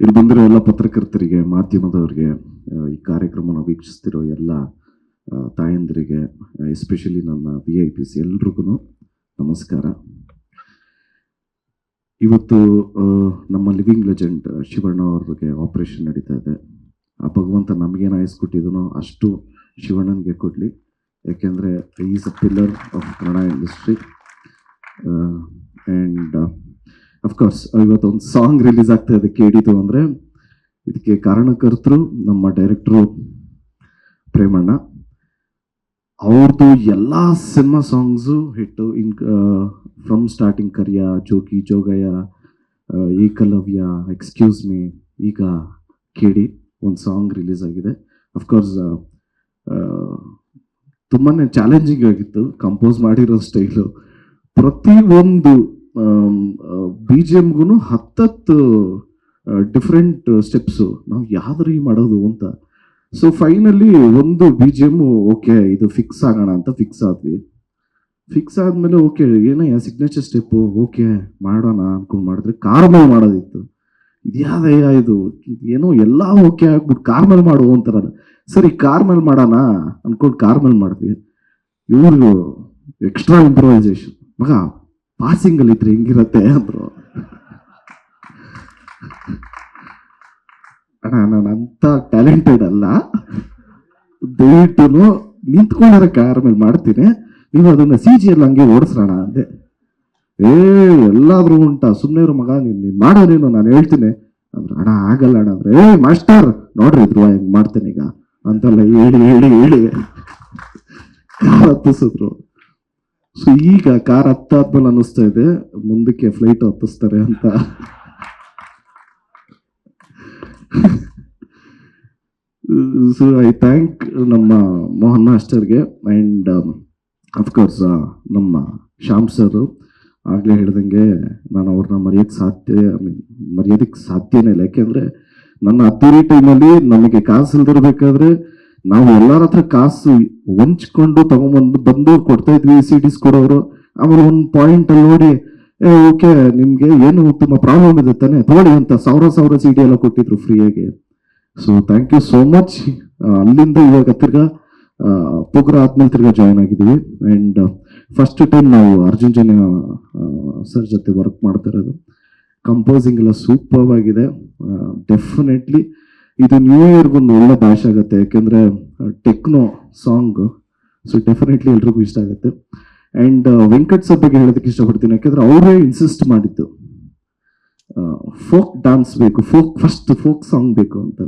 ಇಲ್ಲಿ ಬಂದಿರೋ ಎಲ್ಲ ಪತ್ರಕರ್ತರಿಗೆ, ಮಾಧ್ಯಮದವರಿಗೆ ಈ ಕಾರ್ಯಕ್ರಮನ ವೀಕ್ಷಿಸ್ತಿರೋ ಎಲ್ಲ ತಾಯಂದಿರಿಗೆ ಎಸ್ಪೆಷಲಿ ನನ್ನ ವಿ ಐ ಪಿಸ್ ಎಲ್ರಿಗೂ ನಮಸ್ಕಾರ. ಇವತ್ತು ನಮ್ಮ ಲಿವಿಂಗ್ ಲೆಜೆಂಡ್ ಶಿವಣ್ಣ ಅವ್ರಿಗೆ ಆಪರೇಷನ್ ನಡೀತಾ ಇದೆ. ಆ ಭಗವಂತ ನಮಗೇನು ಆಯಿಸ್ಕೊಟ್ಟಿದನೋ ಅಷ್ಟು ಶಿವಣ್ಣನಿಗೆ ಕೊಡಲಿ. ಯಾಕೆಂದರೆ is a pillar of Kannada industry and of course ಇವತ್ತೊಂದು ಸಾಂಗ್ ರಿಲೀಸ್ ಆಗ್ತಾ ಇದೆ ಕೇಳಿತು ಅಂದರೆ ಇದಕ್ಕೆ ಕಾರಣಕರ್ತರು ನಮ್ಮ ಡೈರೆಕ್ಟ್ರು ಪ್ರೇಮಣ್ಣ. ಅವ್ರದ್ದು ಎಲ್ಲ cinema songs hit in from starting Kariya Jogi Jogayya Ekalavya excuse me ಈಗ ಕೇಳಿ ಒಂದು ಸಾಂಗ್ ರಿಲೀಸ್ ಆಗಿದೆ. ಅಫ್ಕೋರ್ಸ್ ತುಂಬಾ ಚಾಲೆಂಜಿಂಗ್ ಆಗಿತ್ತು. ಕಂಪೋಸ್ ಮಾಡಿರೋ ಸ್ಟೈಲು ಪ್ರತಿಯೊಂದು ಬಿ ಜಿ ಎಮ್ಗೂ ಹತ್ತತ್ತು ಡಿಫ್ರೆಂಟ್ ಸ್ಟೆಪ್ಸು ನಾವು ಯಾವ್ದ್ರಿ ಮಾಡೋದು ಅಂತ. ಸೊ ಫೈನಲಿ ಒಂದು ಬಿ ಜಿ ಎಂ ಓಕೆ, ಇದು ಫಿಕ್ಸ್ ಆಗೋಣ ಅಂತ ಫಿಕ್ಸ್ ಆದ್ವಿ. ಫಿಕ್ಸ್ ಆದ್ಮೇಲೆ ಓಕೆ ಏನಯ್ಯ ಸಿಗ್ನೇಚರ್ ಸ್ಟೆಪ್ಪು ಓಕೆ, ಮಾಡೋಣ ಅನ್ಕೊಂಡು ಮಾಡಿದ್ರೆ ಕಾರ್ ಮೇಲೆ ಮಾಡೋದಿತ್ತು. ಇದ್ಯಾದಯ್ಯ ಇದು? ಏನೋ ಎಲ್ಲ ಓಕೆ ಆಗ್ಬಿಟ್ಟು ಕಾರ್ ಮೇಲೆ ಮಾಡು ಅಂತಾರಲ್ಲ. ಸರಿ ಕಾರ್ ಮೇಲೆ ಮಾಡೋಣ ಅನ್ಕೊಂಡು ಕಾರ್ ಮೇಲೆ ಮಾಡಿದ್ವಿ. ಇವ್ರಿಗೂ ಎಕ್ಸ್ಟ್ರಾ ಇಂಪ್ರೂವೈಸೇಷನ್ ಮಗ ಪಾಸಿಂಗ್ ಅಲ್ಲಿ ಇದ್ರೆ ಹೆಂಗಿರತ್ತೆ ಅಂದ್ರು. ಅಣ್ಣ, ನಾನು ಅಂತ ಟ್ಯಾಲೆಂಟೆಡ್ ಅಲ್ಲ. ದಯವಿಟ್ಟು ನಿಂತ್ಕೊಂಡ್ರೆ ಕಾರ್ ಮೇಲೆ ಮಾಡ್ತೀನಿ. ನೀವು ಅದನ್ನ ಸಿ ಜಿ ಎಲ್ಲ ಹಂಗೆ ಓಡಿಸ್ರೋಣ ಅಂದೆ. ಏ, ಎಲ್ಲಾದ್ರೂ ಉಂಟಾ ಸುಮ್ಮನೆ ಇರೋ ಮಗ, ನೀನು ನೀನು ಮಾಡೋ ನೀನು ಹೇಳ್ತೀನಿ. ಅಂದ್ರೆ, ಅಣ್ಣ, ಆಗಲ್ಲ ಅಣ್ಣ ಅಂದ್ರೆ. ಏ, ಮಾಸ್ಟರ್, ನೋಡ್ರಿ ಇದ್ರು, ಹೆಂಗ್ ಮಾಡ್ತೇನೆ ಈಗ. ಅಂತೆಲ್ಲ ಹೇಳಿ ಹೇಳಿ ಹೇಳಿ. ಹತ್ತಿಸಿದ್ರು. ಸೊ ಈಗ ಕಾರ್ ಹತ್ತಾದ್ಮೇಲೆ ಅನ್ನಿಸ್ತಾ ಇದೆ. ಮುಂದಕ್ಕೆ ಫ್ಲೈಟ್ ಹತ್ತಿಸ್ತಾರೆ ಅಂತ. ಸೊ ಐ ಥ್ಯಾಂಕ್ ನಮ್ಮ ಮೋಹನ್ ಮಾಸ್ಟರ್ಗೆ ಆ್ಯಂಡ್ ಅಫ್ಕೋರ್ಸ್ ನಮ್ಮ ಶ್ಯಾಮ್ ಸರ್ ಆಗಲೇ ಹೇಳ್ದಂಗೆ ನಾನು ಅವ್ರನ್ನ ಮರೆಯೋಕ್ಕೆ ಸಾಧ್ಯ ಐ ಮೀನ್ ಮರೆಯೋದಕ್ಕೆ ಸಾಧ್ಯನೇ ಇಲ್ಲ. ಯಾಕೆಂದರೆ ನನ್ನ ಹತ್ತಿರಿ ಟೈಮಲ್ಲಿ ನಮಗೆ ಕಾಸು ಇಲ್ದಿರ್ಬೇಕಾದ್ರೆ ನಾವು ಎಲ್ಲರ ಹತ್ರ ಕಾಸು ಹಂಚ್ಕೊಂಡು ತಗೊಂಬಂದು ಬಂದು ಕೊಡ್ತಾ ಇದ್ವಿ ಸಿ ಡಿಸ್ ಕೊಡೋರು. ಆಮೇಲೆ ಒಂದು ಪಾಯಿಂಟ್ ಅಲ್ಲಿ ನೋಡಿ ಓಕೆ, ನಿಮ್ಗೆ ಏನು ತುಂಬಾ ಪ್ರಾಬ್ಲಮ್ ಇದೆ ತಾನೆ? ತಗೊಳ್ಳಿ ಅಂತ ಸಾವಿರ ಸಾವಿರ ಸಿ ಡಿ ಎಲ್ಲ ಕೊಟ್ಟಿದ್ರು ಫ್ರೀಯಾಗಿ so thank you so much ಅಲ್ಲಿಂದ ಇವಾಗ ತಿರ್ಗಾ ಪುಗ್ರ ಆದ್ಮೇಲೆ ತಿರ್ಗಾ ಜಾಯ್ನ್ ಆಗಿದ್ದೀವಿ ಅಂಡ್ ಫಸ್ಟ್ ಟೈಮ್ ನಾವು ಅರ್ಜುನ್ ಜನ ಸರ್ ಜೊತೆ ವರ್ಕ್ ಮಾಡ್ತಾ ಇರೋದು. ಕಂಪೋಸಿಂಗ್ ಎಲ್ಲ ಸೂಪರ್ ಆಗಿದೆ. ಡೆಫಿನೆಟ್ಲಿ ಇದು ನ್ಯೂ ಇಯರ್ಗೊಂದು ಒಳ್ಳೆ ಭಾಷೆ ಆಗುತ್ತೆ. ಯಾಕೆಂದ್ರೆ ಟೆಕ್ನೋ ಸಾಂಗ್ ಸೊ ಡೆಫಿನೆಟ್ಲಿ ಎಲ್ರಿಗೂ ಇಷ್ಟ ಆಗುತ್ತೆ. ಆ್ಯಂಡ್ ವೆಂಕಟ್ ಸರ್ ಬಗ್ಗೆ ಹೇಳೋದಕ್ಕೆ ಇಷ್ಟಪಡ್ತೀನಿ. ಯಾಕೆಂದ್ರೆ ಅವರೇ ಇನ್ಸಿಸ್ಟ್ ಮಾಡಿದ್ದು. ಫೋಕ್ ಡಾನ್ಸ್ ಬೇಕು ಫೋಕ್ ಫಸ್ಟ್ ಫೋಕ್ ಸಾಂಗ್ ಬೇಕು ಅಂತ.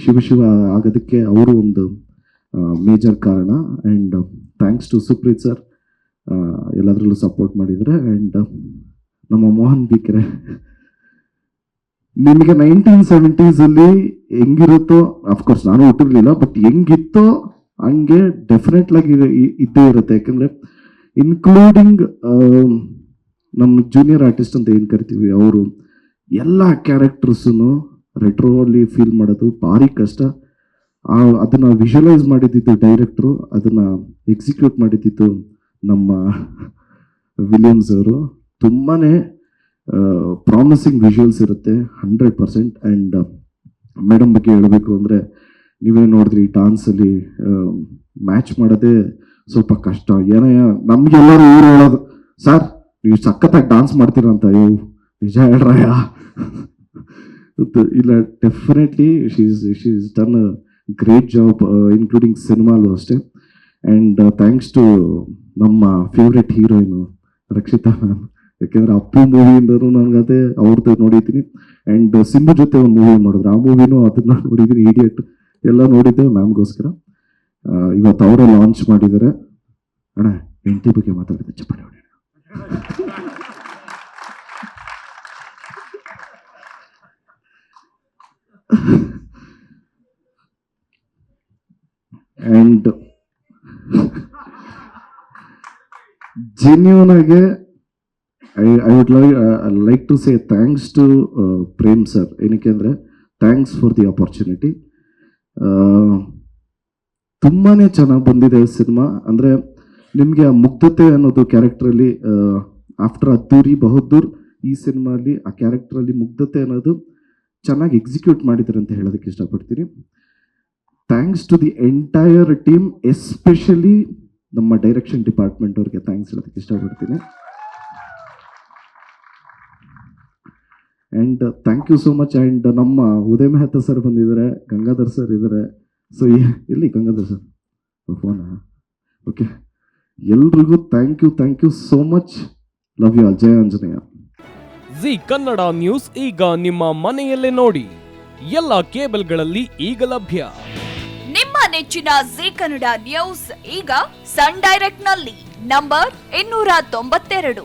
ಶಿವ ಶಿವ ಆಗೋದಕ್ಕೆ ಅವರು ಒಂದು ಮೇಜರ್ ಕಾರಣ. And thanks to Supreeth sir ಎಲ್ಲದರಲ್ಲೂ ಸಪೋರ್ಟ್ ಮಾಡಿದರೆ ಆ್ಯಂಡ್ ನಮ್ಮ ಮೋಹನ್ ಬಿಕ್ರೆ ನಿಮಗೆ ನೈನ್ಟೀನ್ ಸೆವೆಂಟೀಸಲ್ಲಿ ಹೆಂಗಿರುತ್ತೋ ಅಫ್ಕೋರ್ಸ್ ನಾನು ಹುಟ್ಟಿರ್ಲಿಲ್ಲ ಬಟ್ ಹೆಂಗಿತ್ತೋ ಹಂಗೆ ಡೆಫಿನೆಟ್ಲಾಗಿ ಇದ್ದೇ ಇರುತ್ತೆ. ಯಾಕಂದ್ರೆ ಇನ್ಕ್ಲೂಡಿಂಗ್ ನಮ್ಮ ಜೂನಿಯರ್ ಆರ್ಟಿಸ್ಟ್ ಅಂತ ಏನು ಕರಿತೀವಿ, ಅವರು ಎಲ್ಲ ಕ್ಯಾರೆಕ್ಟರ್ಸನ್ನು ರೆಟ್ರೋ ಅಲ್ಲಿ ಫೀಲ್ ಮಾಡೋದು ಭಾರಿ ಕಷ್ಟ. ಆ, ಅದನ್ನ ವಿಜುವಲೈಸ್ ಮಾಡಿದ್ದು ಡೈರೆಕ್ಟ್ರು ಅದನ್ನ ಎಕ್ಸಿಕ್ಯೂಟ್ ಮಾಡಿದ್ದು ನಮ್ಮ ವಿಲಿಯಮ್ಸ್ ಅವರು. ತುಂಬಾನೇ ಪ್ರಾಮಿಸಿಂಗ್ ವಿಜುವಲ್ಸ್ ಇರುತ್ತೆ ಹಂಡ್ರೆಡ್ ಪರ್ಸೆಂಟ್ ಆ್ಯಂಡ್ ಮೇಡಮ್ ಬಗ್ಗೆ ಹೇಳಬೇಕು ಅಂದರೆ ನೀವೇ ನೋಡಿದ್ರಿ ಡಾನ್ಸಲ್ಲಿ ಮ್ಯಾಚ್ ಮಾಡೋದೇ ಸ್ವಲ್ಪ ಕಷ್ಟ. ಏನಯ್ಯ, ನಮಗೆಲ್ಲರೂ ಊರು ಹೇಳೋದು ಸರ್ ನೀವು ಸಖತ್ತಾಗಿ ಡಾನ್ಸ್ ಮಾಡ್ತೀರ ಅಂತ, ಅಯ್ಯೋ, ನಿಜ ಹೇಳ್ರಯ್ಯ? ಇಲ್ಲ definitely she's she's done great job including ಸಿನಿಮಾಲು ಅಷ್ಟೇ. ಆ್ಯಂಡ್ ಥ್ಯಾಂಕ್ಸ್ ಟು ನಮ್ಮ ಫೇವ್ರೆಟ್ ಹೀರೋಯಿನು ರಕ್ಷಿತಾ ಮ್ಯಾಮ್ ಯಾಕೆಂದ್ರೆ ಅಪ್ಪು ಮೂವಿಯಿಂದನೂ ನನಗದೇ ಅವ್ರದ್ದು ನೋಡಿದ್ದೀನಿ. ಆ್ಯಂಡ್ ಸಿಂಬು ಜೊತೆ ಒಂದು ಮೂವಿ ಮಾಡಿದ್ರು. ಆ ಮೂವಿನೂ ಅದನ್ನ ನೋಡಿದ್ದೀನಿ ಇಡಿಯಟ್ ಎಲ್ಲ ನೋಡಿದ್ದೆ ಮ್ಯಾಮ್ಗೋಸ್ಕರ. ಇವತ್ತು ಅವರೇ ಲಾಂಚ್ ಮಾಡಿದ್ದಾರೆ. ಅಣ್ಣ, ಹೆಂಡತಿ ಬಗ್ಗೆ ಮಾತಾಡಿದೆ ಚಪ್ಪಾಳೆ ಹೊಡೆಯೋಣ. ಆ್ಯಂಡ್ ಜೆನ್ಯೂನ್ ಆಗಿ I I would li like to say thanks to Prem sir ಏನಕ್ಕೆ ಅಂದರೆ ಥ್ಯಾಂಕ್ಸ್ ಫಾರ್ ದಿ ಅಪರ್ಚುನಿಟಿ ತುಂಬಾ ಚೆನ್ನಾಗಿ ಬಂದಿದೆ ಸಿನಿಮಾ. ಅಂದರೆ, ನಿಮಗೆ ಆ ಮುಗ್ಧತೆ ಅನ್ನೋದು ಕ್ಯಾರೆಕ್ಟ್ರಲ್ಲಿ ಆಫ್ಟರ್ ಅದ್ದೂರಿ ಬಹದ್ದೂರ್ ಈ ಸಿನಿಮಾಲಿ ಆ ಕ್ಯಾರೆಕ್ಟ್ರಲ್ಲಿ ಮುಗ್ಧತೆ ಅನ್ನೋದು ಚೆನ್ನಾಗಿ ಎಕ್ಸಿಕ್ಯೂಟ್ ಮಾಡಿದ್ದಾರೆ ಅಂತ ಹೇಳೋದಕ್ಕೆ ಇಷ್ಟಪಡ್ತೀನಿ. Thanks to the entire team especially ನಮ್ಮ ಡೈರೆಕ್ಷನ್ ಡಿಪಾರ್ಟ್ಮೆಂಟ್ ಅವ್ರಿಗೆ ಥ್ಯಾಂಕ್ಸ್ ಹೇಳೋದಕ್ಕೆ ಇಷ್ಟಪಡ್ತೀನಿ. And thank you so much and ನಮ್ಮ ಉದಯ ಮೆಹತ ಸರ್ ಬಂದಿದ್ದಾರೆ ಗಂಗಾಧರ್ ಸರ್ ಇದ್ದಾರೆ. ಸೊ ಎಲ್ಲಿ ಗಂಗಾಧರ್ ಸರ್ ಫೋನಾ ಓಕೆ ಎಲ್ರಿಗೂ thank you thank you so much love you Ajay Anjaneya. Zee Kannada news ಈಗ ನಿಮ್ಮ ಮನೆಯಲ್ಲೇ ನೋಡಿ. ಎಲ್ಲ ಕೇಬಲ್ಗಳಲ್ಲಿ ಈಗ ಲಭ್ಯ. ನಿಮ್ಮ ನೆಚ್ಚಿನ ಜಿ ಕನ್ನಡ ನ್ಯೂಸ್ ಈಗ ಸನ್ ಡೈರೆಕ್ಟ್ನಲ್ಲಿ ನಂಬರ್ ಇನ್ನೂರ ತೊಂಬತ್ತೆರಡು.